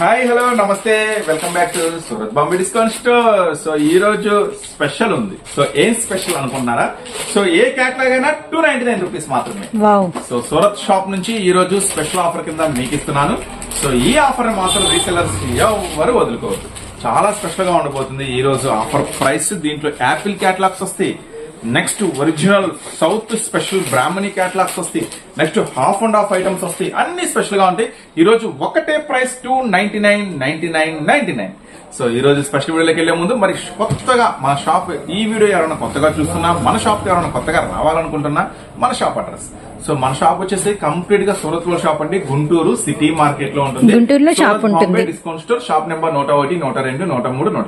Hi hello నమస్తే. Welcome back to Surat Bombay discount store so ఈ రోజు special ఉంది. సో ఏం స్పెషల్ అనుకుంటున్నారా? సో ఏ క్యాట్లాగ్ అయినా టూ నైన్టీ నైన్ రూపీస్ మాత్రమే సో సూరత్ షాప్ నుంచి ఈ రోజు స్పెషల్ ఆఫర్ కింద మీకు ఇస్తున్నాను. సో ఈ ఆఫర్ మాత్రం రీసెలర్స్ ఎవరు వదులుకోవద్దు. చాలా స్పెషల్గా ఉండబోతుంది ఈ రోజు ఆఫర్ ప్రైస్ దీంట్లో యాపిల్ క్యాటలాగ్స్ వస్తాయి. Next original south special Brahmani catalogues వస్తాయి. Next half and half items వస్తాయి. అన్ని స్పెషల్గా ఉంటాయి. ఈ రోజు ఒకటే price two ninety nine ninety nine ninety nine. So ఈ రోజు స్పెషల్ వీడియోలోకి వెళ్ళే ముందు మరి కొత్తగా మన షాప్ ఈ వీడియో ఎవరైనా కొత్తగా చూస్తున్నా మన షాప్ ఎవరైనా కొత్తగా రావాలనుకుంటున్నా మన షాప్ అడ్రస్ సో మన షాప్ వచ్చేసి కంప్లీట్గా సూరత్లో షాప్ అండి గుంటూరు సిటీ మార్కెట్లో ఉంటుంది గుంటూరులో షాప్ ఉంటుంది. డిస్కౌంట్ స్టోర్ షాప్ నెంబర్ నూట ఒకటి నూట రెండు నూట మూడు నూట.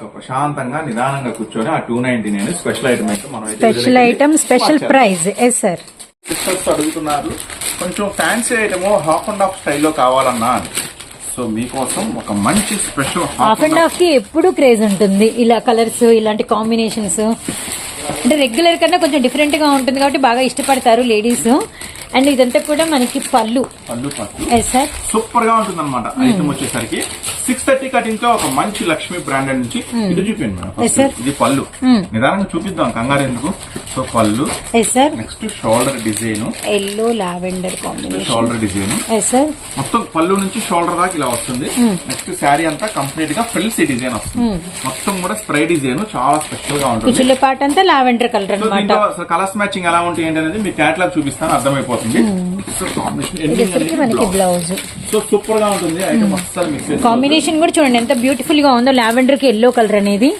సో ప్రశాంతంగా నిదానంగా కూర్చొని ఆ two ninety nine special item అయితే మనం special item special. Price yes sir sisters అడుగుతున్నారు కొంచెం fancy item half and half స్టైల్లో కావాలన్నా. సో మీకోసం ఒక మంచి స్పెషల్ హాఫ్ అండ్ హాఫ్కి ఎప్పుడు క్రేజ్ ఉంటుంది ఇలా కలర్స్ ఇలాంటి కాంబినేషన్స్ అంటే రెగ్యులర్ కన్నా కొంచెం డిఫరెంట్గా ఉంటుంది కాబట్టి బాగా ఇష్టపడతారు లేడీస్ అండ్ ఇదంతా కూడా మనకి పళ్ళు. పళ్ళు సార్ సూపర్గా ఉంటుంది అనమాట ఐటమ్ వచ్చేసరికి. సిక్స్ థర్టీ కటింగ్తో ఒక మంచి లక్ష్మి బ్రాండెడ్ నుంచి ఇది చూపించండి మేడం Yes, first. sir. ఇది పళ్ళు. నిదానంగా చూపిద్దాం కంగారు ఎందుకు? సో పళ్ళు. Sir next shoulder design. Yellow lavender combination shoulder design. Sir మొత్తం పళ్ళు నుంచి షోల్డర్ దాకా ఇలా వస్తుంది. నెక్స్ట్ శారీ అంతా కంప్లీట్గా ఫ్రిల్సీ డిజైన్ వస్తుంది. మొత్తం కూడా స్ప్రే డిజైన్ చాలా స్పెషల్గా ఉంటుంది పాట అంతా లావెండర్ కలర్ కలర్స్ మ్యాచింగ్ ఎలా ఉంటాయి అనేది మీ క్యాట్లాగ్ చూపిస్తాను అర్థమైపోతుంది. సో కాంబినేషన్ ఇది వచ్చరికి మనకి బ్లౌజ్. సో సూపర్గా ఉంటుంది. ఐటమ్ అస్సలు మిక్స్ కాంబినేషన్ కూడా చూడండి ఎంత బ్యూటిఫుల్గా ఉందో లావెండర్కి ఎల్లో కలర్ అనేది.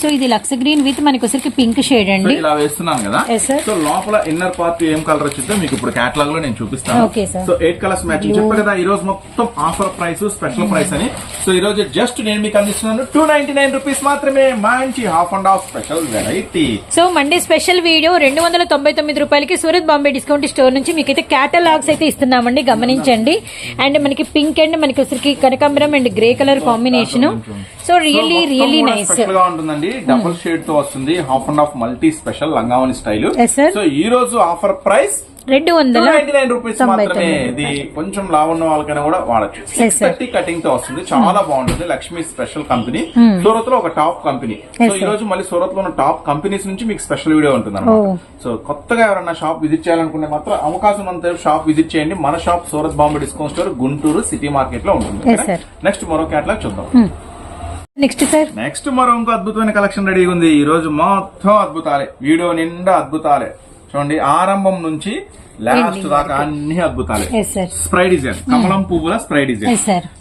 సో ఇది లక్స్ గ్రీన్ విత్ మనకి వచ్చరికి పింక్ షేడ్ అండి. ఇలా వేస్తున్నాను కదా. సో లోపల ఇన్నర్ పార్ట్ ఏం కలర్ వచ్చిందో మీకు ఇప్పుడు క్యాటలాగ్లో నేను చూపిస్తాను. సో ఎయిట్ కలర్స్ మ్యాచింగ్ చెప్పా కదా ఈ రోజు మొత్తం ఆఫర్ ప్రైస్ స్పెషల్ ప్రైస్ అని. సో ఈ రోజు జస్ట్ నేను మీకు అందిస్తున్నాను టూ నైన్టీ నైన్ రూపీస్ మాత్రమే. మంచి half and half special variety so Monday special video రెండు వందల తొంభై తొమ్మిది రూపాయలకి సూరత్ బాంబే డిస్కౌంట్ స్టోర్ నుంచి మీకైతే క్యాటలాగ్స్ అయితే ఇస్తున్నామండి. గమనించండి. అండ్ మనకి పింక్ అండ్ మనకి వచ్చరికి కనకాంబరం and grey colour combination so really really nice special ఉంటుందండి డబుల్ షేడ్తో వస్తుంది. Half and half multi special లంగావని style. So ఈ రోజు ఆఫర్ ప్రైస్ రెండు వందల నైన్ రూపీస్ మాత్రమే. ఇది కొంచెం లావు ఉన్న వాళ్ళకైనా కూడా వాడచ్చు. సిక్స్. థర్టీ కటింగ్తో వస్తుంది. చాలా బాగుంటుంది. లక్ష్మి స్పెషల్ కంపెనీ సూరత్లో ఒక టాప్ కంపెనీ సో ఈ. రోజు మళ్ళీ సూరత్లో ఉన్న టాప్ కంపెనీస్ నుంచి మీకు స్పెషల్ వీడియో ఉంటుంది Oh. సో కొత్తగా ఎవరైనా షాప్ విజిట్ చేయాలనుకుంటే మాత్రం అవకాశం ఉన్నంత షాప్ విజిట్ చేయండి. మన shop Surat Bombay discount store Guntur city మార్కెట్లో ఉంటుంది. నెక్స్ట్ మరో క్యాట్లాగ్ చూద్దాం. నెక్స్ట్ సార్ నెక్స్ట్ మరో ఇంకో అద్భుతమైన కలెక్షన్ రెడీ ఉంది. ఈ రోజు మొత్తం అద్భుతాలే. వీడియో నిండా అద్భుతాలే. చూడండి ఆరంభం నుంచి లాస్ట్ దాకా అన్ని అద్భుతాలే. స్ప్రై డిజైన్ కమలం పువ్వుల స్ప్రై డిజైన్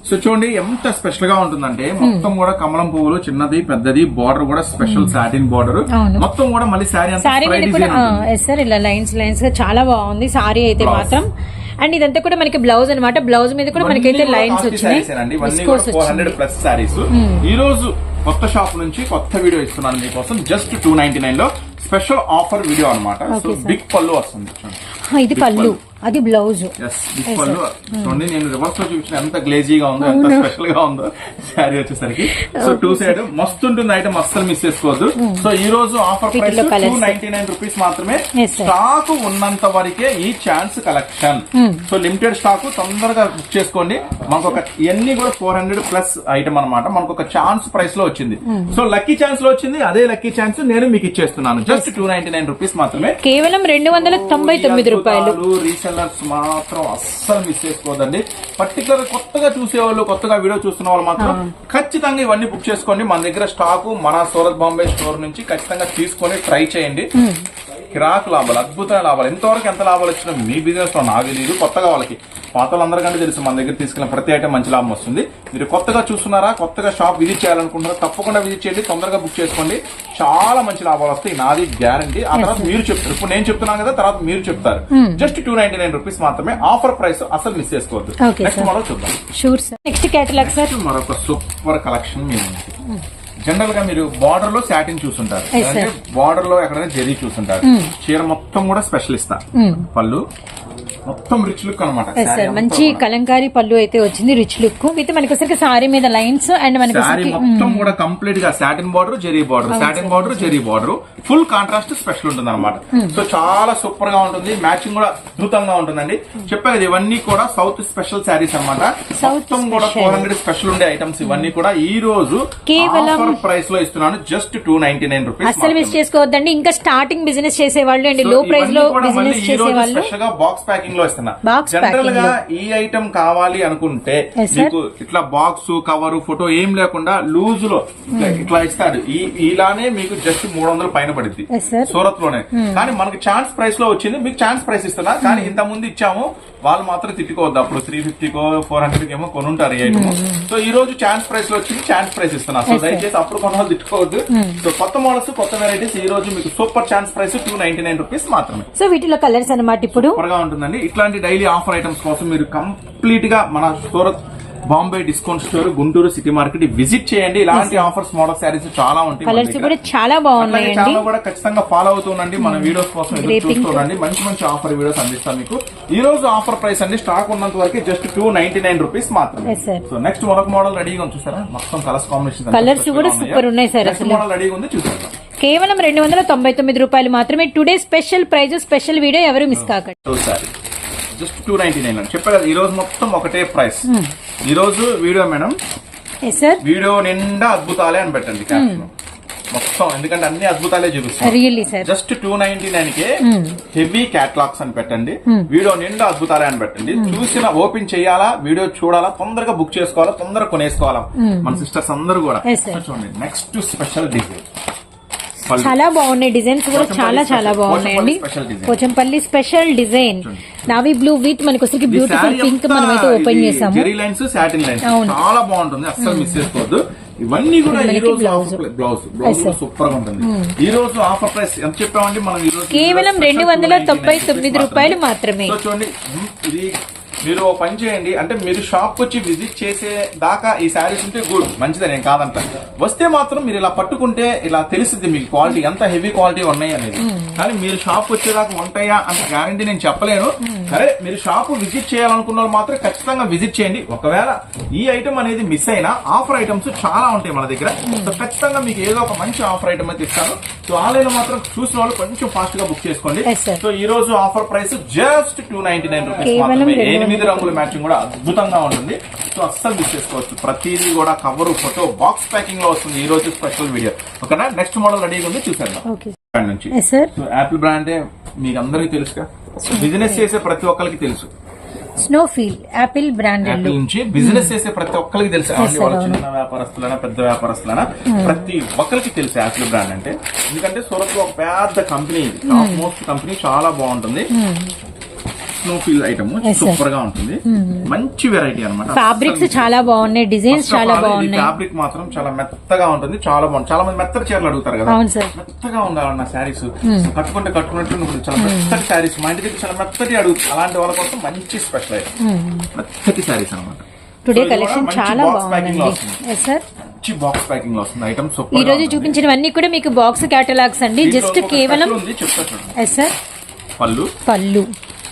సో చూడండి ఎంత స్పెషల్గా ఉంటుందంటే మొత్తం కూడా కమలం పువ్వులు చిన్నది పెద్దది బార్డర్ కూడా స్పెషల్ సాటిన్ బార్డర్. మొత్తం కూడా మళ్ళీ సారీ స్ప్రై డిజైన్ చాలా బాగుంది. సారీ అయితే. మాత్రం అండ్ ఇదంతా కూడా మనకి బ్లౌజ్ అన్నమాట. బ్లౌజ్ మీద కూడా మనకైతే లైన్స్ వచ్చినాయి. శారీస్ ఈ రోజు కొత్త షాప్ నుంచి కొత్త వీడియో ఇస్తున్నాను మీకోసం. జస్ట్ టూ నైన్టీ నైన్లో స్పెషల్ ఆఫర్ వీడియో అనమాట. బిగ్ పళ్ళు వస్తుంది ఇది పళ్ళు. అది బ్లౌజ్. పళ్ళు చూడండి నేను రివర్స్లో చూపించిన ఎంత గ్లేజీగా ఉందో ఎంత స్పెషల్గా ఉందో శారీ వచ్చేసరికి. సో టూ సైడ్ మస్తు ఉంటుంది ఐటమ్ అస్సలు మిస్ చేసుకోవద్దు. సో ఈ రోజు offer price two. Ninety nine rupees మాత్రమే. స్టాక్ ఉన్నంత వరకే ఈ chance collection so limited stock తొందరగా బుక్ చేసుకోండి. మనకు ఒక ఇవన్నీ కూడా ఫోర్ హండ్రెడ్ ప్లస్ ఐటమ్ అన్నమాట. మనకు ఒక ఛాన్స్ ప్రైస్లో వచ్చింది. సో లక్కీ ఛాన్స్లో వచ్చింది. అదే లక్కీ ఛాన్స్ నేను మీకు ఇచ్చేస్తున్నాను. Just two ninety nine rupees మాత్రమే. కేవలం రెండు వందల తొంభై తొమ్మిది రూపాయలు. రీసెల్లర్స్ మాత్రం అస్సలు మిస్ చేసుకోవద్దండి. పర్టికులర్ కొత్తగా చూసేవాళ్ళు కొత్తగా వీడియో చూస్తున్న వాళ్ళు మాత్రం ఖచ్చితంగా ఇవన్నీ బుక్ చేసుకోండి. మన దగ్గర స్టాకు మన సూరత్ బాంబే స్టోర్ నుంచి ఖచ్చితంగా తీసుకొని ట్రై చేయండి. కిరాకు లాభాలు అద్భుతమైన లాభాలు. ఎంతవరకు ఎంత లాభాలు వచ్చినా మీ బిజినెస్లో నాకు తెలియదు కొత్తగా వాళ్ళకి పాత వాళ్ళందరికంటే తెలుసు మన దగ్గర తీసుకున్న ప్రతి ఐటమ్ మంచి లాభం వస్తుంది. మీరు కొత్తగా చూస్తున్నారా కొత్తగా షాప్ విజిట్ చేయాలనుకుంటున్నారా తప్పకుండా విజిట్ చేయండి తొందరగా బుక్ చేసుకోండి. చాలా మంచి లాభాలు వస్తాయి. నాది గ్యారంటీ ఆ తర్వాత మీరు చెప్తారు. ఇప్పుడు నేను చెప్తున్నాను కదా తర్వాత మీరు చెప్తారు. Just two ninety nine rupees మాత్రమే ఆఫర్ ప్రైస్ అసలు మిస్ చేసుకోవద్దు. నెక్స్ట్. మరో చూద్దాం. Sure sir next catalogue sir next మరొక సూపర్ కలెక్షన్ మీరు జనరల్గా మీరు బార్డర్లో సాటిన్ చూసుంటారు బార్డర్లో ఎక్కడైనా జరీ చూసుంటారు చీర మొత్తం కూడా స్పెషల్ ఇస్తా పళ్ళు. మొత్తం రిచ్ లుక్ అనమాట సార్ మంచి కలంకారీ పళ్ళు అయితే వచ్చింది రిచ్ లుక్ విత్ మనకి వచ్చరికి సారీ మీద లైన్స్ అండ్ మనకి వచ్చరికి మొత్తం కూడా కంప్లీట్గా satin border zari border satin border zari border full contrast special ఉంటుంది అనమాట సో చాలా సూపర్గా ఉంటుంది. మ్యాచింగ్ కూడా అద్భుతంగా ఉంటుందండి. చెప్పాను కదా ఇవన్నీ కూడా సౌత్ స్పెషల్ శారీస్ అనమాట మొత్తం కూడా. ఫోర్ హండ్రెడ్ స్పెషల్ ఉండే ఐటమ్స్ ఇవన్నీ కూడా ఈ రోజు కేవలం- ప్రైస్లో ఇస్తున్నాను. Just two ninety nine rupees అస్సలు మిస్ చేసుకోవద్దండి. ఇంకా స్టార్టింగ్ బిజినెస్ చేసే వాళ్ళు అండ్లో ప్రైస్లో బిజినెస్ ఈ చేసే రోజు వాళ్ళు స్పెషల్గా బాక్స్ ప్యాకింగ్ లో ఇస్తున్నా. జనరల్గా. ఈ ఐటమ్ కావాలి అనుకుంటే. మీకు ఇట్లా బాక్స్ కవర్ ఫోటో ఏం లేకుండా లూజ్లో ఇట్లా- Hmm. ఇట్లా ఇస్తాడు ఇలానే మీకు జస్ట్ మూడు వందలు పైన sir. సూరత్లోనే Hmm. కానీ మనకి ఛాన్స్ ప్రైస్లో వచ్చింది మీకు ఛాన్స్ ప్రైస్ ఇస్తున్నా. కానీ ఇంత ముందు ఇచ్చాము వాళ్ళు మాత్రం తిట్టుకోవద్దు. అప్పుడు త్రీ ఫిఫ్టీకో ఫోర్ హండ్రెడ్ ఏమో కొనుంటారు ఈ ఐటమ్ సో ఈ రోజు ఛాన్స్ ప్రైస్లో వచ్చింది ఛాన్స్ ప్రైస్ ఇస్తున్నా. So Hmm. దయచేసి అప్పుడు వాళ్ళు తిట్టుకోవద్దు. సో కొత్త మోడల్స్ కొత్త వెరైటీస్ ఈ రోజు మీకు super chance price two ninety nine rupees మాత్రమే. సో వీటిలో కలర్స్ అన్నమాట ఇప్పుడు? సూపర్గా ఉంటుందండి. ఇట్లాంటి డైలీ ఆఫర్ ఐటమ్స్ కోసం మీరు కంప్లీట్గా మన Surat Bombay discount store Guntur city market visit చేయండి. ఇలాంటి ఆఫర్స్ మోడల్ శారీస్ చాలా ఉంటాయి కలర్స్. కూడా చాలా ఛానల్ కూడా ఖచ్చితంగా ఫాలో అవుతుండండి మన వీడియోస్ కోసం Grey pink. చూస్తుండండి మంచి మంచి ఆఫర్ వీడియోస్ అందిస్తాం మీకు. ఈ రోజు ఆఫర్ ప్రైస్ అండి స్టాక్ ఉన్నంత వరకు just two ninety nine rupees మాత్రమే. సో నెక్స్ట్ మరొక మోడల్ రెడీగా చూసారా? మొత్తం కలర్స్ కాంబినేషన్ Colours కూడా super ఉన్నాయి? అసలు. మోడల్ రెడీగా ఉంది చూసారా కేవలం రెండు వందల తొంభై తొమ్మిది రూపాయలు మాత్రమే. Today special price special video ఎవరు మిస్ కాకండి. Sorry just two ninety nine అని. చెప్పా కదా ఈ రోజు మొత్తం ఒకటే ప్రైస్. ఈ రోజు వీడియో మేడం వీడియో నిండా అద్భుతాలే అని పెట్టండి. మొత్తం ఎందుకంటే అన్ని అద్భుతాలే చూపిస్తాం జస్ట్ టూ నైన్టీ నైన్కి హెవీ క్యాట్లాగ్స్ అని పెట్టండి. వీడియో నిండా అద్భుతాలే అని పెట్టండి. చూసిన ఓపెన్ చేయాలా వీడియో చూడాలా తొందరగా బుక్ చేసుకోవాలా తొందరగా కొనేసుకోవాలా. మన సిస్టర్స్ అందరూ కూడా. చూడండి నెక్స్ట్ స్పెషల్ డిజైన్ చాలా బాగున్నాయి. డిజైన్స్ కూడా చాలా చాలా బాగున్నాయండి. Pochampally special design navy blue with మనకి వచ్చరికి బ్యూటిఫుల్ పింక్ మనమైతే ఓపెన్ చేసాము. జెరీ లైన్స్ సాటిన్ లైన్స్ అవును. చాలా బాగుంటుంది. అస్సలు మిస్ చేసుకోవద్దు. ఇవన్నీ కూడా ఈ రోజు బ్లౌజ్ బ్లౌజ్. సూపర్గా ఉంటుంది. ఈ రోజు ఆఫర్ ప్రైస్ ఎంత చెప్పామండి? మనం ఈ రోజు కేవలం రెండు వందల 299 తొంభై తొమ్మిది. రూపాయలు మాత్రమే. చూడండి ఇది మీరు పని చేయండి. అంటే మీరు షాప్ వచ్చి విజిట్ చేసే దాకా ఈ శారీస్ ఉంటే గుడ్ మంచిదే నేను కాదంట. వస్తే మాత్రం మీరు ఇలా పట్టుకుంటే ఇలా తెలుస్తుంది మీకు క్వాలిటీ ఎంత హెవీ క్వాలిటీ ఉన్నాయి అనేది. కానీ మీరు షాప్ వచ్చేదాకా ఉంటాయా అంత గ్యారంటీ నేను చెప్పలేను. సరే మీరు షాప్ విజిట్ చేయాలనుకున్న వాళ్ళు మాత్రం ఖచ్చితంగా విజిట్ చేయండి. ఒకవేళ ఈ ఐటమ్ అనేది మిస్ అయినా ఆఫర్ ఐటమ్స్ చాలా ఉంటాయి మన దగ్గర. సో ఖచ్చితంగా మీకు ఏదో ఒక మంచి ఆఫర్ ఐటమ్ అయితే ఇస్తాను. సో ఆన్లైన్లో మాత్రం చూసిన వాళ్ళు కొంచెం ఫాస్ట్గా బుక్ చేసుకోండి. సో ఈ రోజు offer price just two ninety nine rupees మాత్రమే. ఎనిమిది రంగుల మ్యాచింగ్ కూడా అద్భుతంగా ఉంటుంది. సో అస్సలు మిస్ చేసుకోవచ్చు. ప్రతిదీ కూడా కవర్ ఫోటో బాక్స్ ప్యాకింగ్లో వస్తుంది ఈ రోజు స్పెషల్ వీడియో ఓకేనా? నెక్స్ట్ మోడల్ రెడీగా ఉంది చూసేద్దాం. బ్రాండ్ నుంచి. యాపిల్ బ్రాండే మీకు అందరికీ తెలుసుగా. బిజినెస్ చేసే ప్రతి ఒక్కరికి తెలుసు. Snow feel Apple branded Apple నుంచి బిజినెస్ చేసే ప్రతి ఒక్కరికి తెలుసు. చిన్న వ్యాపారస్తులైనా పెద్ద వ్యాపారస్తులైనా ప్రతి ఒక్కరికి తెలుసు యాపిల్ బ్రాండ్ అంటే. ఎందుకంటే సూరత్లో ఒక పెద్ద కంపెనీ ఇది. టాప్ మోస్ట్ కంపెనీ చాలా బాగుంటుంది. Snow feel item. సూపర్గా ఉంటుంది. మంచి వెరైటీ అనమాట ఫ్యాబ్రిక్స్ చాలా బాగున్నాయి డిజైన్స్ చాలా బాగున్నాయి. ఫ్యాబ్రిక్ మాత్రం చాలా మెత్తగా ఉంటుంది చాలా బాగుంది. చాలా మంది మెత్తటి చీరలు అడుగుతారు కదా. మెత్తగా ఉండాలన్న శారీస్. కట్టుకుంటే కట్టుకున్నట్టు. చాలా మెత్తటి శారీస్. మా ఇంటికి చాలా మెత్తటి అడుగు. అలాంటి వాళ్ళ కోసం మంచి స్పెషల్ ఐటమ్ మెత్తటి శారీస్ అనమాట టుడే కలెక్షన్ చాలా బాగుందండి. సార్ మంచి బాక్స్ ప్యాకింగ్లో వస్తుంది ఐటమ్ ఈ రోజు చూపించినవన్నీ కూడా మీకు బాక్స్ కేటలాగ్స్ అండి. జస్ట్ కేవలం ఎస్ సార్ పళ్ళు. పళ్ళు.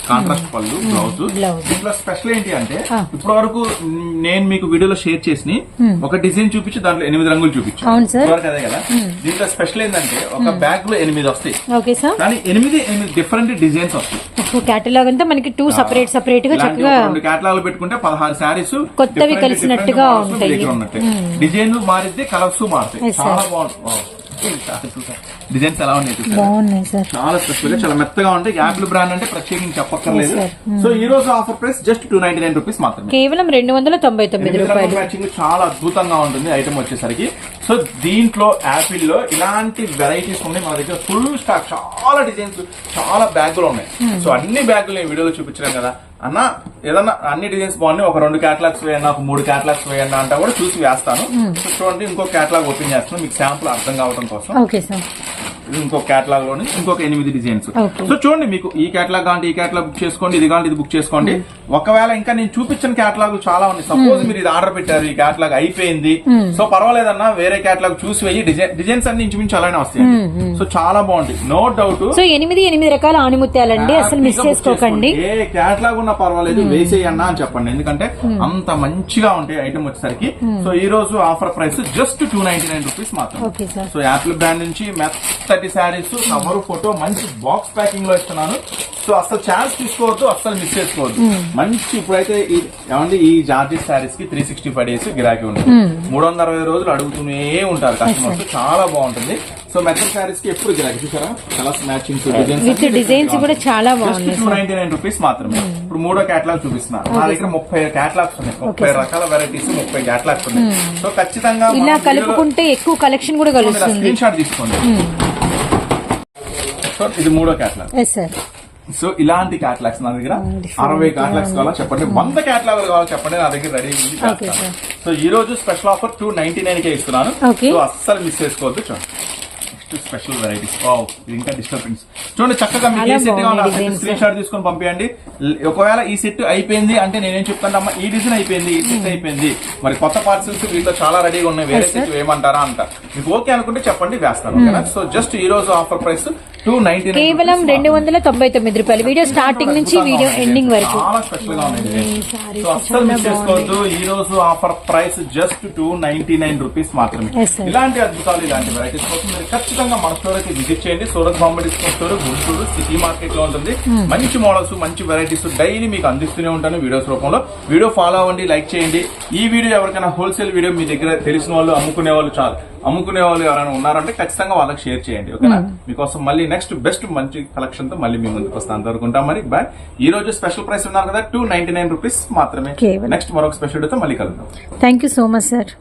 కాంట్రాస్ట్ పళ్ళు బ్లౌజ్. దీంట్లో స్పెషల్ ఏంటి అంటే. ఇప్పటి వరకు నేను మీకు వీడియోలో షేర్ చేసి ఒక డిజైన్ చూపించి దాంట్లో ఎనిమిది రంగులు చూపించాను. ఇప్పటివరకు అదే కదా? దీంట్లో స్పెషల్ ఏంటంటే ఒక బ్యాగ్లో ఎనిమిది వస్తాయి. ఓకే సార్ కానీ ఎనిమిది ఎనిమిది డిఫరెంట్ డిజైన్స్ వస్తాయి. కేటలాగ్ అంతా మనకి టూ సపరేట్ సపరేట్గా చక్కగా రెండు కేటలాగ్ పెట్టుకుంటే పదహారు శారీస్ కొత్తవి కలిసినట్టుగా ఉంటాయి. డిజైన్ మారిద్ది కలర్స్ మారుతాయి. చాలా బాగుంటుంది. డిజైన్స్ ఎలా ఉన్నాయి చూసారా? బాగున్నాయి సార్. చాలా స్పెషల్ చాలా మెత్తగా ఉంటాయి. యాపిల్ బ్రాండ్ అంటే ప్రత్యేకించి చెప్పక్కర్లేదు. సో ఈ రోజు offer price just two ninety nine rupees మాత్రమే. కేవలం రెండు వందల తొంభై తొమ్మిది రూపాయలు. మ్యాచింగ్ చాలా అద్భుతంగా ఉంటుంది ఐటమ్ వచ్చేసరికి. సో దీంట్లో యాపిల్లో ఇలాంటి వెరైటీస్ ఉన్నాయి. మన దగ్గర ఫుల్ స్టాక్ చాలా డిజైన్స్ చాలా బ్యాగులు ఉన్నాయి. సో అన్ని బ్యాగులు నేను వీడియోలో చూపించలేను కదా. అన్న ఏదన్నా అన్ని డిజైన్స్ బాగున్నాయి. ఒక రెండు క్యాటలాగ్స్ వేయన్నా ఒక మూడు క్యాటలాగ్స్ వేయన్నా అంటే కూడా చూసి వేస్తాను. చూడండి ఇంకో క్యాటలాగ్ ఓపెన్ చేస్తాను మీకు శాంపుల్ అర్థం కావడం కోసం. ఓకే సార్ ఇది ఇంకో కేటలాగ్లోని ఇంకొక ఎనిమిది డిజైన్స్. సో చూడండి మీకు ఈ కేటలాగ్ కావాలంటే ఈ కేటలాగ్ బుక్ చేసుకోండి ఇది కావాలంటే ఇది బుక్ చేసుకోండి. ఒకవేళ ఇంకా నేను చూపించిన క్యాటలాగ్ చాలా ఉన్నాయి. సపోజ్ మీరు ఇది ఆర్డర్ పెట్టారు ఈ క్యాటలాగ్ అయిపోయింది. సో పర్వాలేదన్నా వేరే క్యాటలాగ్ చూసి వెయ్యి డిజైన్ డిజైన్స్ అన్ని ఇంచుమించు అలానే వస్తాయి సో చాలా బాగుంటుంది నో డౌట్ సో ఎనిమిది ఎనిమిది రకాల ఆణిముత్యాలండి. అసలు మిస్ చేసుకోకండి. ఏ క్యాటలాగ్ ఉన్నా పర్వాలేదు వేసేయన్నా అని చెప్పండి. ఎందుకంటే అంత మంచిగా ఉంటాయి ఐటమ్ వచ్చేసరికి. సో ఈ రోజు offer price just two ninety nine rupees మాత్రం సో యాపిల్ బ్రాండ్ నుంచి మెత్తటి శారీస్ కవర్ ఫోటో మంచి బాక్స్ ప్యాకింగ్లో ఇస్తున్నాను. సో అసలు ఛాన్స్ తీసుకోవద్దు అసలు మిస్ చేసుకోవద్దు. మంచి ఇప్పుడైతే ఈ ఏమండి ఈ జార్జెస్ శారీస్కి త్రీ సిక్స్టీ ఫైవ్ డేస్ గిరాకీ ఉంటుంది. మూడు వందల అరవై రోజులు అడుగుతూనే ఉంటారు కస్టమర్స్ చాలా బాగుంటుంది. సో మెత్తటి శారీస్కి ఎప్పుడు గిరాకీ చూసారా? కలర్స్ మ్యాచింగ్ డిజైన్స్ కూడా చాలా టూ నైన్టీ నైన్ రూపీస్ మాత్రమే. ఇప్పుడు మూడో క్యాటలాగ్ చూపిస్తున్నా. నా దగ్గర ముప్పై క్యాటలాగ్స్ ఉన్నాయి. ముప్పై రకాల వెరైటీస్ ముప్పై క్యాటలాగ్స్ ఉన్నాయి. సో ఖచ్చితంగా ఇలా కలుపుకుంటే ఎక్కువ కలెక్షన్ కూడా కలుస్తుంది. స్క్రీన్ షాట్ తీసుకోండి సో ఇది మూడో క్యాటలాగ్. సో ఇలాంటి క్యాటలాగ్స్ నా దగ్గర అరవై క్యాటలాగ్స్ కావాలా చెప్పండి? వంద క్యాటలాగ్ కావాలో చెప్పండి? నా దగ్గర రెడీ. సో ఈ రోజు special offer two ninety nine కే ఇస్తున్నాను. సో అస్సలు మిస్ చేసుకోవద్దు. చూడండి. స్పెషల్ వెరైటీస్ వావ్ ఇంకా డిస్టర్బెన్స్ చూడండి చక్కగా మీకు ఏ సెట్ కావాలో. స్క్రీన్ షాట్ తీసుకొని పంపించండి ఒకవేళ ఈ సెట్ అయిపోయింది అంటే నేనేం చెప్తాను అమ్మా? ఈ డిజైన్ అయిపోయింది ఈ సెట్ అయిపోయింది. మరి కొత్త పార్సల్స్ వీటిలో చాలా రెడీగా ఉన్నాయి. వేరే. సెట్ ఏమంటారా అంట. మీకు ఓకే అనుకుంటే చెప్పండి వేస్తాను. Hmm. ఓకేనా? సో జస్ట్ ఈ రోజు ఆఫర్ ప్రైస్ టూ నైన్టీ కేవలం రెండు వందల తొంభై తొమ్మిది రూపాయలు. వీడియో స్టార్టింగ్ నుంచి వీడియో ఎండింగ్ వరకు. చాలా స్పెషల్గా ఉన్నాయి అస్సలు చాలా మిస్ చేసుకోవద్దు. ఈ రోజు offer price just two ninety nine rupees మాత్రమే. ఇలాంటి అద్భుతాలు ఇలాంటి వెరైటీస్ కోసం మీరు ఖచ్చితంగా మన స్టోర్కి విజిట్ చేయండి. Surat Bombay discount store Guntur city మార్కెట్లో ఉంటుంది. Hmm. మంచి మోడల్స్ మంచి వెరైటీస్ డైలీ మీకు అందిస్తూనే ఉంటాను వీడియోస్ రూపంలో. వీడియో ఫాలో అవ్వండి లైక్ చేయండి. ఈ వీడియో ఎవరికైనా హోల్సేల్ వీడియో మీ దగ్గర తెలిసిన వాళ్ళు అమ్ముకునే వాళ్ళు చాలు. అమ్ముకునే వాళ్ళు ఎవరైనా ఉన్నారంటే ఖచ్చితంగా వాళ్ళకి షేర్ చేయండి ఓకేనా. మీకోసం మళ్ళీ నెక్స్ట్ బెస్ట్ మంచి కలెక్షన్తో మళ్ళీ మీ ముందుకు వస్తాను అంతవరకు ఉంటాం మరి. బాయ్ ఈ రోజు స్పెషల్ ప్రైస్ ఉన్నారు కదా టూ నైన్టీ నైన్ రూపీస్ మాత్రమే. నెక్స్ట్ మరొక స్పెషల్తో మళ్ళీ కలుద్దాం. Thank you so much sir